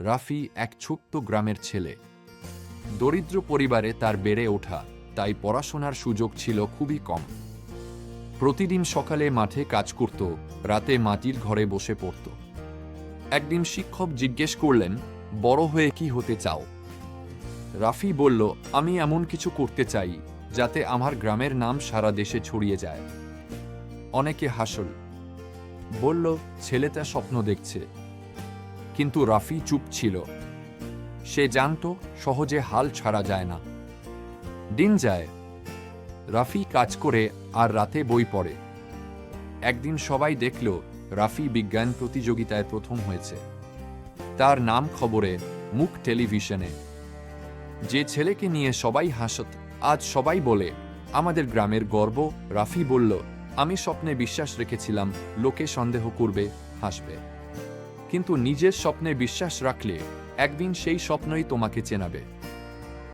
রাফি এক ছোট্ট গ্রামের ছেলে। দরিদ্র পরিবারে তার বেড়ে ওঠা, তাই পড়াশোনার সুযোগ ছিল খুবই কম। প্রতিদিন সকালে মাঠে কাজ করত, রাতে মাটির ঘরে বসে পড়ত। একদিন শিক্ষক জিজ্ঞেস করলেন, বড় হয়ে কি হতে চাও? রাফি বলল, আমি এমন কিছু করতে চাই, যাতে আমার গ্রামের নাম সারা দেশে ছড়িয়ে যায়। অনেকে হাসল। বলল, ছেলেটা স্বপ্ন দেখছে। কিন্তু রাফি চুপ ছিল। সে জানত সহজে হাল ছাড়া যায় না। দিন যায়, রাফি কাজ করে আর রাতে বই পড়ে। একদিন সবাই দেখল রাফি বিজ্ঞান প্রতিযোগিতায় প্রথম হয়েছে। তার নাম খবরে, মুখ টেলিভিশনে। যে ছেলেকে নিয়ে সবাই হাসত, আজ সবাই বলে, আমাদের গ্রামের গর্ব। রাফি বলল, আমি স্বপ্নে বিশ্বাস রেখেছিলাম, লোকে সন্দেহ করবে, হাসবে। কিন্তু নিজের স্বপ্নে বিশ্বাস রাখলে একদিন সেই স্বপ্নই তোমাকে চেনাবে।